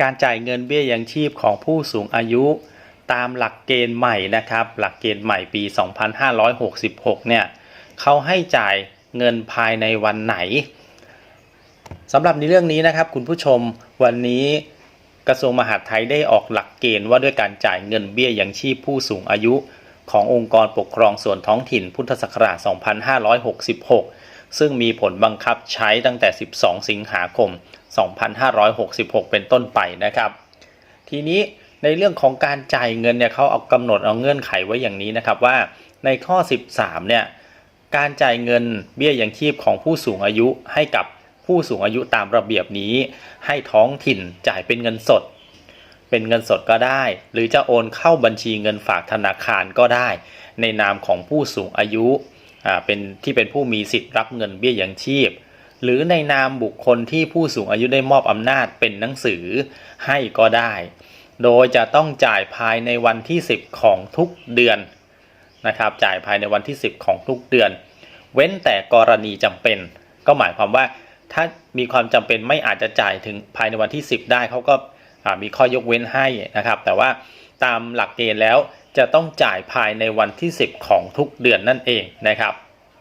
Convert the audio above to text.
การจ่ายเงินเบี้ยยังชีพของผู้สูงอายุ ตามหลักเกณฑ์ใหม่นะครับ หลักเกณฑ์ใหม่ปี 2566 เนี่ยเขาให้จ่ายเงินภายในวันไหนสำหรับในเรื่องนี้นะครับ คุณผู้ชมวันนี้กระทรวงมหาดไทยได้ออกหลักเกณฑ์ว่าด้วยการจ่ายเงินเบี้ยยังชีพผู้สูงอายุ ขององค์กรปกครองส่วนท้องถิ่นพุทธศักราช 2566 ซึ่งมีผลบังคับใช้ตั้งแต่ 12 สิงหาคม 2566 เป็นต้นไปนะครับ ทีนี้ในเรื่องของการจ่ายเงินเนี่ยเขาเอากำหนดเอาเงื่อนไขไว้อย่างนี้นะครับว่าในข้อ 13 เนี่ยการจ่ายเงินเบี้ยยังชีพของผู้สูงอายุให้กับผู้สูงอายุตามระเบียบนี้ ให้ท้องถิ่นจ่ายเป็นเงินสด เป็นเงินสดก็ได้ หรือจะโอนเข้าบัญชีเงินฝากธนาคารก็ได้ ในนามของผู้สูงอายุอ่าเป็นที่เป็นผู้มีสิทธิ์รับเงินเบี้ยยังชีพ หรือในนามบุคคลที่ผู้สูงอายุได้มอบอำนาจเป็นหนังสือให้ก็ได้ โดยจะต้องจ่ายภายในวันที่ 10 ของทุกเดือนนะครับ จ่ายภายในวันที่ 10 ของทุกเดือน เว้นแต่กรณีจำเป็น ก็หมายความว่าถ้ามีความจำเป็นไม่อาจจะจ่ายถึงภายในวันที่ 10 ได้เขาก็มีข้อยกเว้นให้นะครับ แต่ว่าตามหลักเกณฑ์แล้วจะต้องจ่ายภายในวันที่ 10 ของทุกเดือนนั่นเองนะครับ